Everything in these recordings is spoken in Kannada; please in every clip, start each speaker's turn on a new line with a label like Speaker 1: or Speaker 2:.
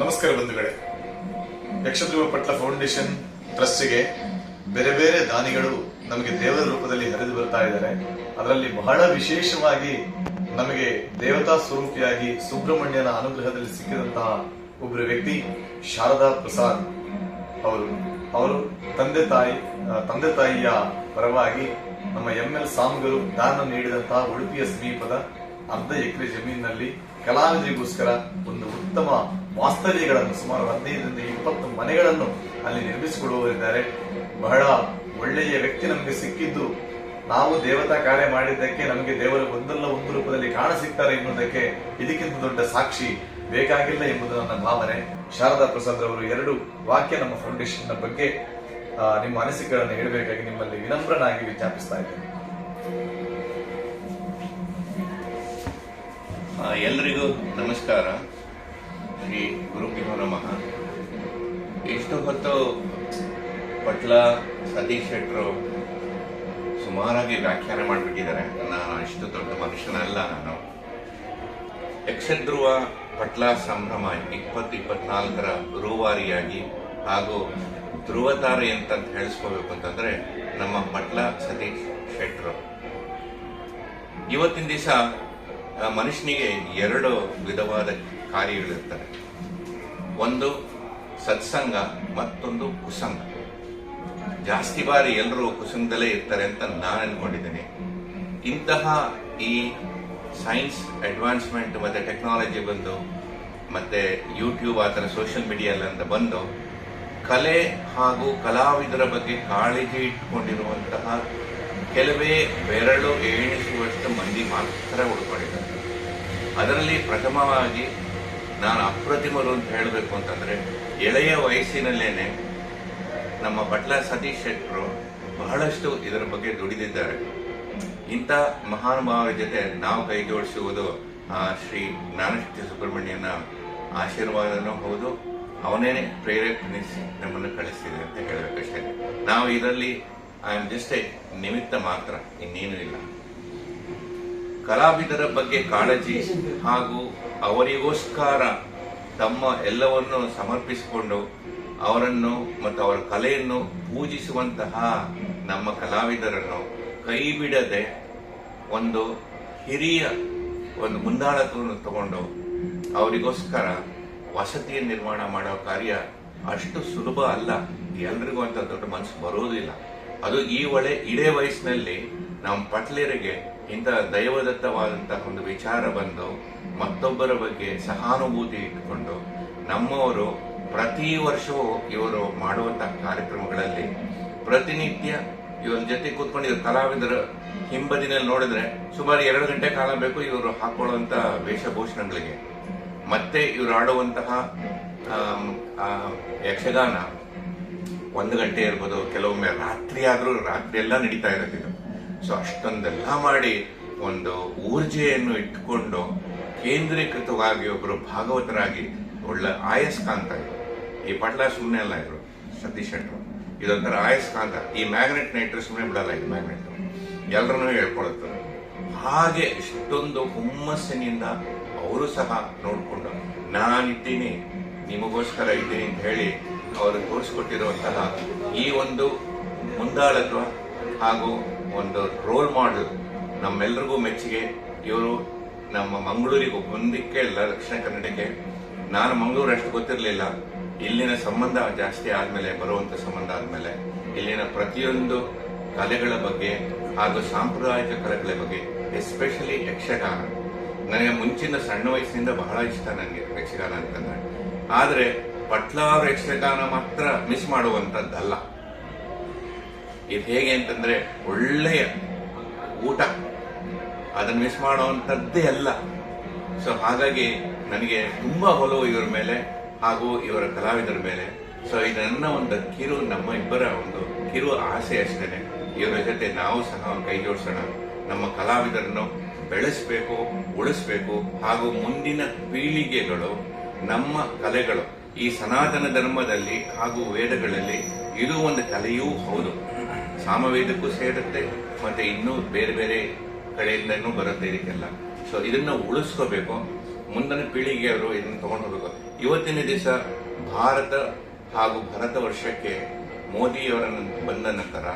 Speaker 1: ನಮಸ್ಕಾರ ಬಂಧುಗಳೇ. ಯಕ್ಷಧ್ರುವ ಪಟ್ಲ ಫೌಂಡೇಶನ್ ಟ್ರಸ್ಟ್ಗೆ ಬೇರೆ ಬೇರೆ ದಾನಿಗಳು ನಮಗೆ ದೇವರ ರೂಪದಲ್ಲಿ ಹರಿದು ಬರ್ತಾ ಇದ್ದಾರೆ. ಅದರಲ್ಲಿ ಬಹಳ ವಿಶೇಷವಾಗಿ ನಮಗೆ ದೇವತಾ ಸ್ವರೂಪಿಯಾಗಿ ಸುಬ್ರಹ್ಮಣ್ಯನ ಅನುಗ್ರಹದಲ್ಲಿ ಸಿಕ್ಕಿದಂತಹ ಒಬ್ಬರು ವ್ಯಕ್ತಿ ಶಾರದಾ ಪ್ರಸಾದ್ ಅವರು. ಅವರು ತಂದೆ ತಾಯಿ ತಂದೆ ತಾಯಿಯ ಪರವಾಗಿ ನಮ್ಮ ಎಂ ಎಲ್ ಸಾಮ್ಗರು ದಾನ ನೀಡಿದಂತಹ ಉಡುಪಿಯ ಸಮೀಪದ ಅರ್ಧ ಎಕರೆ ಜಮೀನಿನಲ್ಲಿ ಕಲಾವಿದರಿಗೋಸ್ಕರ ಒಂದು ಉತ್ತಮ ವಾಸ್ತವ್ಯಗಳನ್ನು ಸುಮಾರು ಹದಿನೈದರಿಂದ ಇಪ್ಪತ್ತು ಮನೆಗಳನ್ನು ಅಲ್ಲಿ ನಿರ್ಮಿಸಿಕೊಡುವವರಿದ್ದಾರೆ. ಬಹಳ ಒಳ್ಳೆಯ ವ್ಯಕ್ತಿ ನಮಗೆ ಸಿಕ್ಕಿದ್ದು. ನಾವು ದೇವತಾ ಕಾರ್ಯ ಮಾಡಿದ್ದಕ್ಕೆ ನಮಗೆ ದೇವರು ಒಂದಲ್ಲ ಒಂದು ರೂಪದಲ್ಲಿ ಕಾಣ ಸಿಗ್ತಾರೆ ಎನ್ನುವುದಕ್ಕೆ ಇದಕ್ಕಿಂತ ದೊಡ್ಡ ಸಾಕ್ಷಿ ಬೇಕಾಗಿಲ್ಲ ಎಂಬುದು ನನ್ನ ಭಾವನೆ. ಶಾರದಾ ಪ್ರಸಾದ್ ರವರು ಎರಡು ವಾಕ್ಯ ನಮ್ಮ ಫೌಂಡೇಶನ್ ಬಗ್ಗೆ ನಿಮ್ಮ ಅನಿಸಿಕೆಗಳನ್ನು ಹೇಳಬೇಕಾಗಿ ನಿಮ್ಮಲ್ಲಿ ವಿನಮ್ರನಾಗಿ ವಿಜ್ಞಾಪಿಸ್ತಾ ಇದ್ದೇನೆ.
Speaker 2: ಎಲ್ರಿಗೂ ನಮಸ್ಕಾರ. ಶ್ರೀ ಗುರುಭ್ಯೋ ನಮಃ. ಎಷ್ಟು ಹೊತ್ತು ಪಟ್ಲ ಸತೀಶ್ ಶೆಟ್ರು ಸುಮಾರಾಗಿ ವ್ಯಾಖ್ಯಾನ ಮಾಡಿಬಿಟ್ಟಿದ್ದಾರೆ. ನಾನು ಇಷ್ಟು ದೊಡ್ಡ ಮನುಷ್ಯನಲ್ಲ ನಾನು. ಯಕ್ಷಧ್ರುವ ಪಟ್ಲ ಸಂಭ್ರಮ ಇಪ್ಪತ್ತು ಇಪ್ಪತ್ನಾಲ್ಕರ ರೂವಾರಿಯಾಗಿ ಹಾಗೂ ಧ್ರುವತಾರೆ ಅಂತ ಹೇಳಿಸ್ಕೋಬೇಕು ಅಂತಂದ್ರೆ ನಮ್ಮ ಪಟ್ಲ ಸತೀಶ್ ಶೆಟ್ರು ಇವತ್ತಿನ ದಿವಸ ಮನುಷ್ಯನಿಗೆ ಎರಡು ವಿಧವಾದ ಕಾರ್ಯಗಳಿರ್ತವೆ ಒಂದು ಸತ್ಸಂಗ, ಮತ್ತೊಂದು ಕುಸಂಗ. ಜಾಸ್ತಿ ಬಾರಿ ಎಲ್ಲರೂ ಕುಸಂಗದಲ್ಲೇ ಇರ್ತಾರೆ ಅಂತ ನಾನು ಅನ್ಕೊಂಡಿದ್ದೀನಿ. ಇಂತಹ ಈ ಸೈನ್ಸ್ ಅಡ್ವಾನ್ಸ್ಮೆಂಟ್ ಮತ್ತೆ ಟೆಕ್ನಾಲಜಿ ಬಂದು, ಮತ್ತೆ ಯೂಟ್ಯೂಬ್ ಆ ಥರ ಸೋಷಿಯಲ್ ಮೀಡಿಯಾ ಬಂದು, ಕಲೆ ಹಾಗೂ ಕಲಾವಿದರ ಬಗ್ಗೆ ಕಾಳಜಿ ಇಟ್ಕೊಂಡಿರುವಂತಹ ಕೆಲವೇ ಬೆರಳು ಎಣಿಸುವಷ್ಟು ಮಂದಿ ಮಾತ್ರ ಉಳ್ಕೊಂಡಿದ್ದಾರೆ. ಅದರಲ್ಲಿ ಪ್ರಥಮವಾಗಿ ನಾನು ಅಪ್ರತಿಮರು ಅಂತ ಹೇಳಬೇಕು ಅಂತಂದರೆ, ಎಳೆಯ ವಯಸ್ಸಿನಲ್ಲೇನೆ ನಮ್ಮ ಬಟ್ಲ ಸತೀಶ್ ಶೆಟ್ಟರು ಬಹಳಷ್ಟು ಇದರ ಬಗ್ಗೆ ದುಡಿದಿದ್ದಾರೆ. ಇಂಥ ಮಹಾನುಭಾವರ ಜೊತೆ ನಾವು ಕೈ ಶ್ರೀ ಜ್ಞಾನಶಕ್ತಿ ಸುಬ್ರಹ್ಮಣ್ಯನ ಆಶೀರ್ವಾದನೂ ಹೌದು. ಅವನೇನೆ ಪ್ರೇರೇಪಣಿಸಿ ನಮ್ಮನ್ನು ಕಳಿಸಿದೆ ಅಂತ ಹೇಳಬೇಕಷ್ಟೇ. ನಾವು ಇದರಲ್ಲಿ ಐ ಆಮ್ ಜಸ್ಟ್ ಎ ನಿಮಿತ್ತ ಮಾತ್ರ ಇನ್ನೇನು ಇಲ್ಲ. ಕಲಾವಿದರ ಬಗ್ಗೆ ಕಾಳಜಿ ಹಾಗೂ ಅವರಿಗೋಸ್ಕರ ತಮ್ಮ ಎಲ್ಲವನ್ನು ಸಮರ್ಪಿಸಿಕೊಂಡು ಅವರನ್ನು ಮತ್ತು ಅವರ ಕಲೆಯನ್ನು ಪೂಜಿಸುವಂತಹ ನಮ್ಮ ಕಲಾವಿದರನ್ನು ಕೈ ಬಿಡದೆ ಒಂದು ಹಿರಿಯ ಒಂದು ಮುಂದಾಳತ್ವವನ್ನು ತಗೊಂಡು ಅವರಿಗೋಸ್ಕರ ವಸತಿಯ ನಿರ್ಮಾಣ ಮಾಡೋ ಕಾರ್ಯ ಅಷ್ಟು ಸುಲಭ ಅಲ್ಲ. ಎಲ್ರಿಗೂ ಅಂತ ದೊಡ್ಡ ಮನಸ್ಸು ಬರೋದಿಲ್ಲ. ಅದು ಈ ಒಳೆ ಇಡೇ ವಯಸ್ಸಿನಲ್ಲಿ ನಮ್ಮ ಪಟ್ಲೇರಿಗೆ ಇಂಥ ದೈವದತ್ತವಾದಂತಹ ಒಂದು ವಿಚಾರ ಬಂದು ಮತ್ತೊಬ್ಬರ ಬಗ್ಗೆ ಸಹಾನುಭೂತಿ ಇಟ್ಟುಕೊಂಡು ನಮ್ಮವರು ಪ್ರತಿ ವರ್ಷವೂ ಇವರು ಮಾಡುವಂತಹ ಕಾರ್ಯಕ್ರಮಗಳಲ್ಲಿ ಪ್ರತಿನಿತ್ಯ ಇವರ ಜೊತೆ ಕೂತ್ಕೊಂಡಿರೋ ಕಲಾವಿದರ ಹಿಂಬದಿನಲ್ಲಿ ನೋಡಿದ್ರೆ ಸುಮಾರು ಎರಡು ಗಂಟೆ ಕಾಲ ಬೇಕು ಇವರು ಹಾಕೊಳ್ಳುವಂತ ವೇಷಭೂಷಣಗಳಿಗೆ. ಮತ್ತೆ ಇವರು ಆಡುವಂತಹ ಯಕ್ಷಗಾನ ಒಂದು ಗಂಟೆ ಇರ್ಬೋದು, ಕೆಲವೊಮ್ಮೆ ರಾತ್ರಿ ಆದರೂ ರಾತ್ರಿ ಎಲ್ಲ ನಡೀತಾ ಇರುತ್ತೆ ಸೊ ಅಷ್ಟೊಂದೆಲ್ಲ ಮಾಡಿ ಒಂದು ಊರ್ಜೆಯನ್ನು ಇಟ್ಟುಕೊಂಡು ಕೇಂದ್ರೀಕೃತವಾಗಿ ಒಬ್ಬರು ಭಾಗವತರಾಗಿ ಒಳ್ಳೆ ಆಯಸ್ಕಾಂತ ಇದ್ರು ಈ ಪಟ್ಲ ಸುಮ್ಮನೆ ಅಲ್ಲ ಇದ್ರು ಸತೀಶ್ ಶೆಟ್ರು. ಇದೊಂಥರ ಆಯಸ್ಕಾಂತ. ಈ ಮ್ಯಾಗ್ನೆಟ್ ನೈಟ್ರೆ ಸುಮ್ಮನೆ ಬಿಡಲ್ಲ ಈ ಮ್ಯಾಗ್ನೆಟ್. ಎಲ್ಲರನ್ನೂ ಹೇಳ್ಕೊಳತ್ತ. ಹಾಗೆ ಇಷ್ಟೊಂದು ಹುಮ್ಮಸ್ಸಿನಿಂದ ಅವರು ಸಹ ನೋಡಿಕೊಂಡು, ನಾನಿದ್ದೀನಿ, ನಿಮಗೋಸ್ಕರ ಇದ್ದೀನಿ ಅಂತ ಹೇಳಿ ಅವರು ತೋರಿಸಿಕೊಟ್ಟಿರುವಂತಹ ಈ ಒಂದು ಮುಂದಾಳತ್ವ ಹಾಗೂ ಒಂದು ರೋಲ್ ಮಾಡೆಲ್ ನಮ್ಮೆಲ್ಲರಿಗೂ ಮೆಚ್ಚುಗೆ. ಇವರು ನಮ್ಮ ಮಂಗಳೂರಿಗೂ ಮುಂದಕ್ಕೆ ಇಲ್ಲ ದಕ್ಷಿಣ ಕನ್ನಡಕ್ಕೆ. ನಾನು ಮಂಗಳೂರು ಅಷ್ಟು ಗೊತ್ತಿರಲಿಲ್ಲ. ಇಲ್ಲಿನ ಸಂಬಂಧ ಜಾಸ್ತಿ ಆದಮೇಲೆ, ಬರುವಂತ ಸಂಬಂಧ ಆದಮೇಲೆ, ಇಲ್ಲಿನ ಪ್ರತಿಯೊಂದು ಕಲೆಗಳ ಬಗ್ಗೆ ಹಾಗೂ ಸಾಂಪ್ರದಾಯಿಕ ಕಲೆಗಳ ಬಗ್ಗೆ ಎಸ್ಪೆಷಲಿ ಯಕ್ಷಗಾನ. ನನಗೆ ಮುಂಚಿನ ಸಣ್ಣ ವಯಸ್ಸಿನಿಂದ ಬಹಳ ಇಷ್ಟ ನನಗೆ ಯಕ್ಷಗಾನ ಅಂತಂದ್ರೆ. ಆದ್ರೆ ಪಟ್ಲಾರ್ ಯಕ್ಷಗಾನ ಮಾತ್ರ ಮಿಸ್ ಮಾಡುವಂತದ್ದಲ್ಲ ಇದು ಹೇಗೆ ಅಂತಂದ್ರೆ ಒಳ್ಳೆಯ ಊಟ. ಅದನ್ನ ಮಿಸ್ ಮಾಡುವಂಥದ್ದೇ ಅಲ್ಲ. ಸೊ ಹಾಗಾಗಿ ನನಗೆ ತುಂಬಾ ಒಲವು ಇವರ ಮೇಲೆ ಹಾಗೂ ಇವರ ಕಲಾವಿದರ ಮೇಲೆ. ಸೊ ಇದು ನನ್ನ ಒಂದು ಕಿರು, ನಮ್ಮ ಇಬ್ಬರ ಒಂದು ಕಿರು ಆಸೆ ಅಷ್ಟೇನೆ. ಇವರ ಜೊತೆ ನಾವು ಸಹ ಕೈ ಜೋಡಿಸೋಣ. ನಮ್ಮ ಕಲಾವಿದರನ್ನು ಬೆಳೆಸಬೇಕು, ಉಳಿಸ್ಬೇಕು ಹಾಗೂ ಮುಂದಿನ ಪೀಳಿಗೆಗಳು ನಮ್ಮ ಕಲೆಗಳು ಈ ಸನಾತನ ಧರ್ಮದಲ್ಲಿ ಹಾಗೂ ವೇದಗಳಲ್ಲಿ ಇದು ಒಂದು ಕಲೆಯೂ ಹೌದು. ಸಾಮವೇದಕ್ಕೂ ಸೇರುತ್ತೆ, ಮತ್ತೆ ಇನ್ನೂ ಬೇರೆ ಬೇರೆ ಕಡೆಯಿಂದನೂ ಬರುತ್ತೆ ಇದಕ್ಕೆಲ್ಲ. ಸೊ ಇದನ್ನ ಉಳಿಸ್ಕೋಬೇಕು. ಮುಂದಿನ ಪೀಳಿಗೆಯವರು ಇದನ್ನು ತಗೊಂಡು ಇವತ್ತಿನ ದಿವಸ ಭಾರತ ಹಾಗೂ ಭಾರತ ವರ್ಷಕ್ಕೆ ಮೋದಿಯವರನ್ನು ಬಂದ ನಂತರ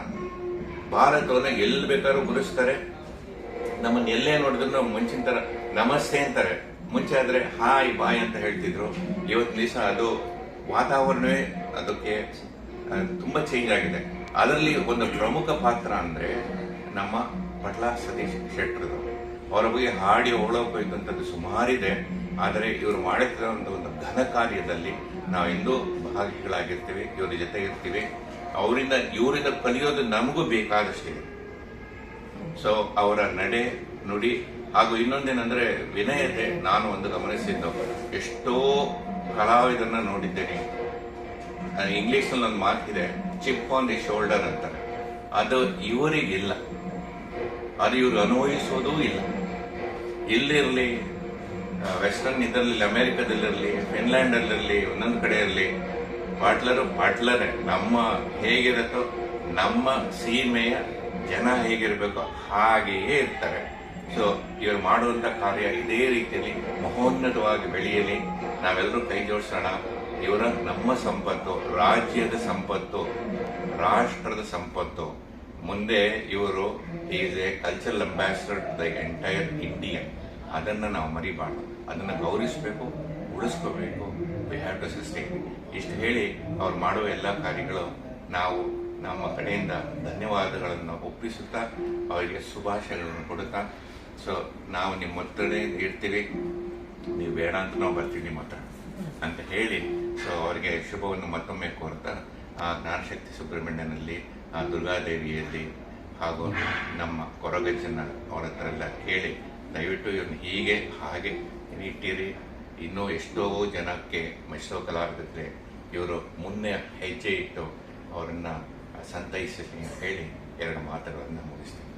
Speaker 2: ಭಾರತವನ್ನು ಎಲ್ಲಿ ಬೇಕಾದ್ರೂ ಗುರುಸ್ತಾರೆ. ನಮ್ಮನ್ನ ಎಲ್ಲೇ ನೋಡಿದ್ರು ಮುಂಚಿನ ತರ ನಮಸ್ತೆ ಅಂತಾರೆ. ಮುಂಚೆ ಆದ್ರೆ ಹಾಯ್, ಬಾಯ್ ಅಂತ ಹೇಳ್ತಿದ್ರು. ಇವತ್ತು ದಿವಸ ಅದು ವಾತಾವರಣವೇ ಅದಕ್ಕೆ ತುಂಬಾ ಚೇಂಜ್ ಆಗಿದೆ. ಅದರಲ್ಲಿ ಒಂದು ಪ್ರಮುಖ ಪಾತ್ರ ಅಂದ್ರೆ ನಮ್ಮ ಪಟ್ಲಾ ಸತೀಶ್ ಶೆಟ್ರದು ಅವರ ಬಗ್ಗೆ ಹಾಡಿ ಹೊಗಳೋಬೇಕಂತದ್ದು ಸುಮಾರಿದೆ. ಆದರೆ ಇವರು ಮಾಡುತ್ತಿರುವಂತ ಒಂದು ಘನ ಕಾರ್ಯದಲ್ಲಿ ನಾವು ಇಂದು ಭಾಗಿಗಳಾಗಿರ್ತೀವಿ, ಇವರ ಜೊತೆ ಇರ್ತೀವಿ. ಅವರಿಂದ, ಇವರಿಂದ ಕಲಿಯೋದು ನಮಗೂ ಬೇಕಾದಷ್ಟಿದೆ. ಸೊ ಅವರ ನಡೆ, ನುಡಿ ಹಾಗೂ ಇನ್ನೊಂದೇನಂದ್ರೆ ವಿನಯತೆ, ನಾನು ಒಂದು ಗಮನಿಸಿದ್ದು. ಎಷ್ಟೋ ಕಲಾವಿದರನ್ನ ನೋಡಿದ್ದೇನೆ. ಇಂಗ್ಲಿಷ್ನಲ್ಲಿ ಒಂದು ಮಾತಿದೆ ಚಿಪ್ ಆನ್ ದಿ ಶೋಲ್ಡರ್ ಅಂತ ಅದು ಇವರಿಗಿಲ್ಲ. ಅದು ಇವರು ಅನ್ವಯಿಸೋದೂ ಇಲ್ಲ. ಇಲ್ಲಿರಲಿ ವೆಸ್ಟರ್ನ್ ಇದರಲ್ಲಿ ಅಮೆರಿಕದಲ್ಲಿರಲಿ ಫಿನ್ಲ್ಯಾಂಡ್ ಅಲ್ಲಿರಲಿ ಒಂದೊಂದು ಕಡೆ ಇರಲಿ, ಪಾಟ್ಲರು ಪಾಟ್ಲರೇ. ನಮ್ಮ ಹೇಗಿರುತ್ತೋ, ನಮ್ಮ ಸೀಮೆಯ ಜನ ಹೇಗಿರಬೇಕೋ ಹಾಗೆಯೇ ಇರ್ತಾರೆ. ಸೊ ಇವರು ಮಾಡುವಂತ ಕಾರ್ಯ ಇದೇ ರೀತಿಯಲ್ಲಿ ಮಹೋನ್ನತವಾಗಿ ಬೆಳೆಯಲಿ. ನಾವೆಲ್ಲರೂ ಕೈ ಜೋಡಿಸೋಣ. ಇವರ ನಮ್ಮ ಸಂಪತ್ತು, ರಾಜ್ಯದ ಸಂಪತ್ತು, ರಾಷ್ಟ್ರದ ಸಂಪತ್ತು. ಮುಂದೆ ಇವರು is a cultural ambassador to the entire Indian ಅದನ್ನು ನಾವು ಮರಿಬಾರ್ದು. ಅದನ್ನು ಗೌರವಿಸಬೇಕು, ಉಳಿಸ್ಕೋಬೇಕು. ವಿ ಹ್ಯಾವ್ ಟು ಸಸ್ಟೈನ್ ಇಷ್ಟು ಹೇಳಿ ಅವ್ರು ಮಾಡುವ ಎಲ್ಲ ಕಾರ್ಯಗಳು ನಾವು ನಮ್ಮ ಕಡೆಯಿಂದ ಧನ್ಯವಾದಗಳನ್ನು ಒಪ್ಪಿಸುತ್ತಾ, ಅವರಿಗೆ ಶುಭಾಶಯಗಳನ್ನು ಕೊಡುತ್ತಾ ಸೊ ನಾವು ನಿಮ್ಮ ಒತ್ತಡ ಇರ್ತೀವಿ ನೀವು ಬೇಡ ಅಂತ ನಾವು ಬರ್ತೀವಿ ನಿಮ್ಮ ಹತ್ರ ಅಂತ ಹೇಳಿ. ಸೊ ಅವರಿಗೆ ಶುಭವನ್ನು ಮತ್ತೊಮ್ಮೆ ಕೋರ್ತಾ, ಆ ಜ್ಞಾನಶಕ್ತಿ ಸುಬ್ರಹ್ಮಣ್ಯನಲ್ಲಿ, ಆ ದುರ್ಗಾದೇವಿಯಲ್ಲಿ ಹಾಗೂ ನಮ್ಮ ಕೊರಗಜ್ಜನ ಅವರ ಹತ್ರ ಎಲ್ಲ ಕೇಳಿ, ದಯವಿಟ್ಟು ಇವ್ರನ್ನ ಹೀಗೆ, ಹಾಗೆ ಇಟ್ಟಿರಿ. ಇನ್ನೂ ಎಷ್ಟೋ ಜನಕ್ಕೆ ಎಷ್ಟೋ ಕಲಾವಿದರಿಗೆ ಇವರು ಮುನ್ನೆ ಹೆಜ್ಜೆ ಇಟ್ಟು ಅವರನ್ನು ಸಂತೈಸಲಿ ಅಂತ ಹೇಳಿ ಎರಡು ಮಾತುಗಳನ್ನು ಮುಗಿಸ್ತೀನಿ.